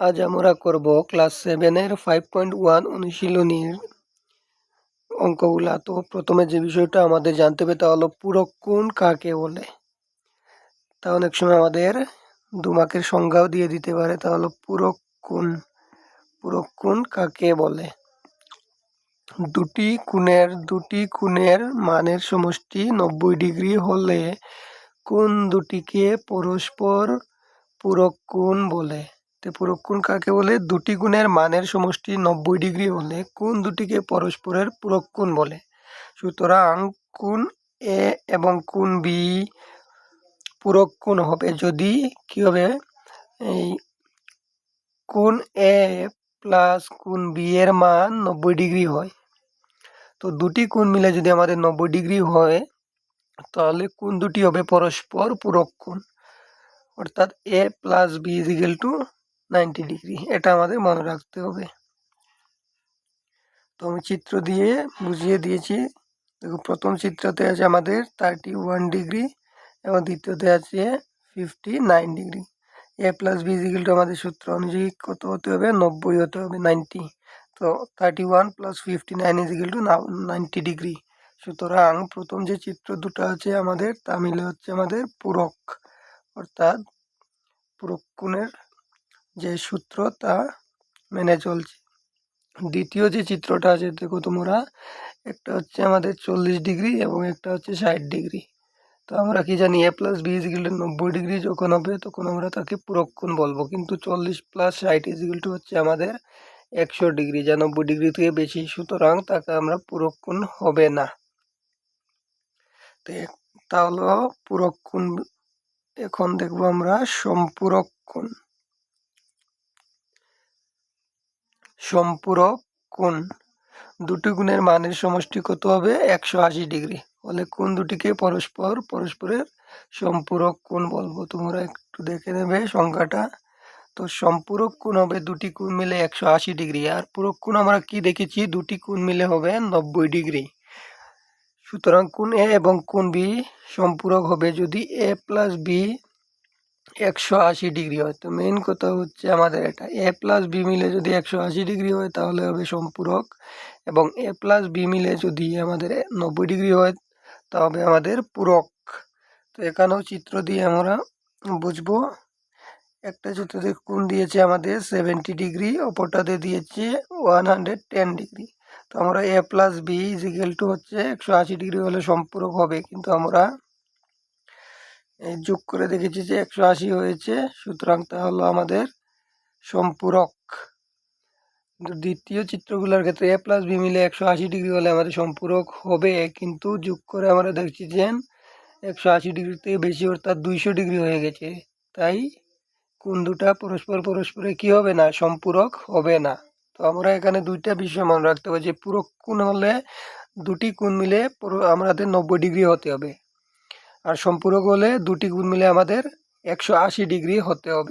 আজ আমরা করব ক্লাস সেভেনের ফাইভ পয়েন্ট ওয়ান অনুশীলনীর অঙ্কগুলা। তো প্রথমে যে বিষয়টা আমাদের জানতে হবে তা হলো পূরক কোণ কাকে বলে? তা অনেক সময় আমাদের দুমাকের সংজ্ঞাও দিয়ে দিতে পারে। তা হলো পূরক কোণ পূরক কোণ কাকে বলে? দুটি কোণের দুটি কোণের মানের সমষ্টি নব্বই ডিগ্রি হলে কোণ দুটিকে পরস্পর পূরক কোণ বলে? তো পূরক কোণ কাকে বলে? দুটি গুণের মানের সমষ্টি নব্বই ডিগ্রি হলে কোন দুটিকে পরস্পরের পূরক কোণ বলে? সুতরাং কোণ এ এবং কোণ বি পূরক কোণ হবে যদি কি হবে? এই কোণ এ প্লাস কোণ বি এর মান নব্বই ডিগ্রি হয়। তো দুটি কোণ মিলে যদি আমাদের নব্বই ডিগ্রি হয়, তাহলে কোণ দুটি হবে পরস্পর পূরক কোণ অর্থাৎ A plus B equal to ninety degree, এটা আমাদের মনে রাখতে হবে। তো আমি চিত্র দিয়ে বুঝিয়ে দিয়েছি। দেখো প্রথম চিত্রতে আছে আমাদের থার্টি ওয়ান ডিগ্রি এবং দ্বিতীয়তে আছে fifty nine degree. A plus B আমাদের সূত্র অনুযায়ী কত হতে হবে? নব্বই হতে হবে, নাইনটি। তো thirty one plus fifty nine equal to ninety degree. সুতরাং প্রথম যে চিত্র দুটো আছে আমাদের, তা মিলে হচ্ছে আমাদের পূরক। অর্থাৎ পূরক কোণের যে সূত্র তা মেনে চলছে। দ্বিতীয় যে চিত্রটা আছে, দেখো তোমরা, একটা হচ্ছে আমাদের চল্লিশ ডিগ্রি এবং একটা হচ্ছে ষাট ডিগ্রি। তো আমরা কি জানি A plus B equal to নব্বই ডিগ্রি যখন হবে, তখন আমরা তাকে পুরক্ষণ বলব। কিন্তু চল্লিশ প্লাস ষাট ইজিক্যাল টু হচ্ছে আমাদের একশো ডিগ্রি, যা নব্বই ডিগ্রি থেকে বেশি। সুতরাং তাকে আমরা পুরক্ষণ হবে না। তা হলো পুরক্ষণ, এখন দেখব আমরা সম্পূরক সম্পূরক কোণ। দুটি গুণের মানের সমষ্টি কত হবে? একশো আশি ডিগ্রি। ফলে কোন দুটিকে পরস্পর, পরস্পরের সম্পূরক কোণ বলব। তোমরা একটু দেখে নেবে সংখ্যাটা। তো সম্পূরক কোণ হবে দুটি কোণ মিলে একশো আশি ডিগ্রি। আর পূরক কোণ আমরা কি দেখেছি? দুটি কোণ মিলে হবে নব্বই ডিগ্রি। সুতরাং কোণ এ এবং কোণ বি সম্পূরক হবে যদি এ প্লাস বি একশো আশি ডিগ্রি হয়। তো মেন কথা হচ্ছে আমাদের এটা। এ প্লাস বি মিলে যদি একশো আশি ডিগ্রি হয়, তাহলে হবে সম্পূরক। এবং এ প্লাস বি মিলে যদি আমাদের নব্বই ডিগ্রি হয় তবে আমাদের পূরক। তো এখানেও চিত্র দিয়ে আমরা বুঝব। একটা চিত্রতে কোন দিয়েছে আমাদের সেভেন্টি ডিগ্রি অপরটাতে দিয়েছে ওয়ান হান্ড্রেড টেন ডিগ্রি। তো আমরা A plus B equal to হচ্ছে একশো আশি ডিগ্রি হলে সম্পূরক হবে, কিন্তু আমরা যোগ করে দেখেছি যে একশো আশি হয়েছে, সুতরাং তা হলো আমাদের সম্পূরক। দ্বিতীয় চিত্রগুলোর ক্ষেত্রে এ প্লাস বি মিলে একশো আশি ডিগ্রি হলে আমাদের সম্পূরক হবে, কিন্তু যোগ করে আমরা দেখছি যে একশো আশি ডিগ্রি থেকে বেশি, অর্থাৎ দুইশো ডিগ্রি হয়ে গেছে। তাই কোন দুটা পরস্পর পরস্পরে কি হবে না, সম্পূরক হবে না। তো আমরা এখানে দুইটা বিষয় মনে রাখতে হবে যে পূরক কোণ হলে দুটি কোণ মিলে আমাদের নব্বই ডিগ্রি হতে হবে। আর সম্পূরক হলে দুটি গুণ মিলে আমাদের একশো আশি ডিগ্রি হতে হবে।